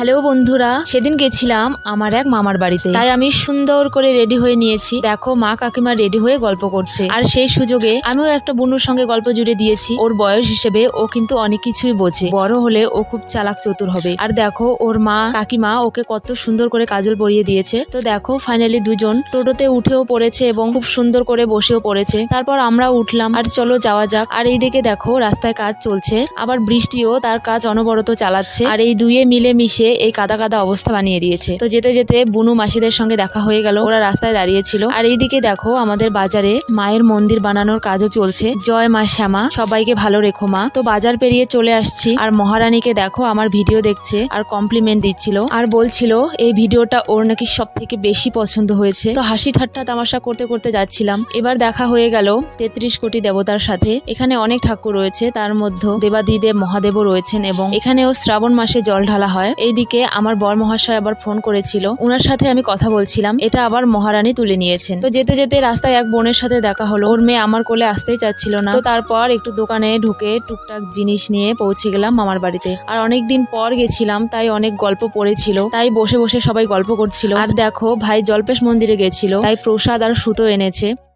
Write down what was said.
Hello বন্ধুরা, সেদিন গেছিলাম আমার এক মামার বাড়িতে। তাই আমি সুন্দর করে রেডি হয়ে নিয়েছি। দেখো, মা কাকিমা রেডি হয়ে গল্প করছে। আর সেই সুযোগে আমিও একটা বনুর সঙ্গে গল্প জুড়ে দিয়েছি। ওর বয়স হিসেবে ও কিন্তু অনেক কিছুই বোঝে। বড় হলে ও খুব চালাক চতুর হবে। আর দেখো, ওর মা কাকিমা ওকে কত সুন্দর করে কাজল পরিয়ে দিয়েছে। তো দেখো ফাইনালি দুজন টোটোতে উঠেও পড়েছে এবং খুব সুন্দর করে বসেও পড়েছে। তারপর আমরা উঠলাম। আর চলো যাওয়া যাক। আর এইদিকে দেখো, রাস্তায় কাজ চলছে। আবার বৃষ্টিও, তার কাজ অনবরত চালাচ্ছে। আর এই দুয়ে মিলে মিশে এই কাদা কাদা অবস্থা বানিয়ে দিয়েছে। তো যেতে যেতে বুনু মাসিদের সঙ্গে দেখা হয়ে গেল। ওরা রাস্তায় দাঁড়িয়েছিল। আর এইদিকে দেখো আমাদের বাজারে মায়ের মন্দির বানানোর কাজও চলছে। জয় মা শ্যামা, সবাইকে ভালো রেখো মা। তো বাজার পেরিয়ে চলে আসছি। আর মহারানীকে দেখো, আমার ভিডিও দেখছে আর কমপ্লিমেন্ট দিচ্ছিল। আর বলছিল, এই ভিডিওটা ওর নাকি সব থেকে বেশি পছন্দ হয়েছে। তো হাসি ঠাট্টা তামাশা করতে করতে যাচ্ছিলাম। এবার দেখা হয়ে গেল তেত্রিশ কোটি দেবতার সাথে। এখানে অনেক ঠাকুর রয়েছে। তার মধ্যে দেবাদিদেব মহাদেবও রয়েছেন এবং এখানেও শ্রাবণ মাসে জল ঢালা হয়। এইদিকে আমার বর মহাশয় আবার ফোন করেছিল। ওনার সাথে আমি কথা বলছিলাম। এটা আবার মহারানী তুলে নিয়েছেন। তো যেতে যেতে রাস্তায় এক বোনের সাথে দেখা হলো। ওর মেয়ে আমার কোলে আসতেই চাচ্ছিল না। তো তারপর একটু দোকানে ঢুকে টুকটাক জিনিস নিয়ে পৌঁছে গেলাম মামার বাড়িতে। আর অনেক দিন পর গেছিলাম, তাই অনেক গল্প পড়েছিল। তাই বসে বসে সবাই গল্প করছিল। আর দেখো, ভাই জল্পেশ মন্দিরে গেছিল। তাই প্রসাদ আর সুতো এনেছে।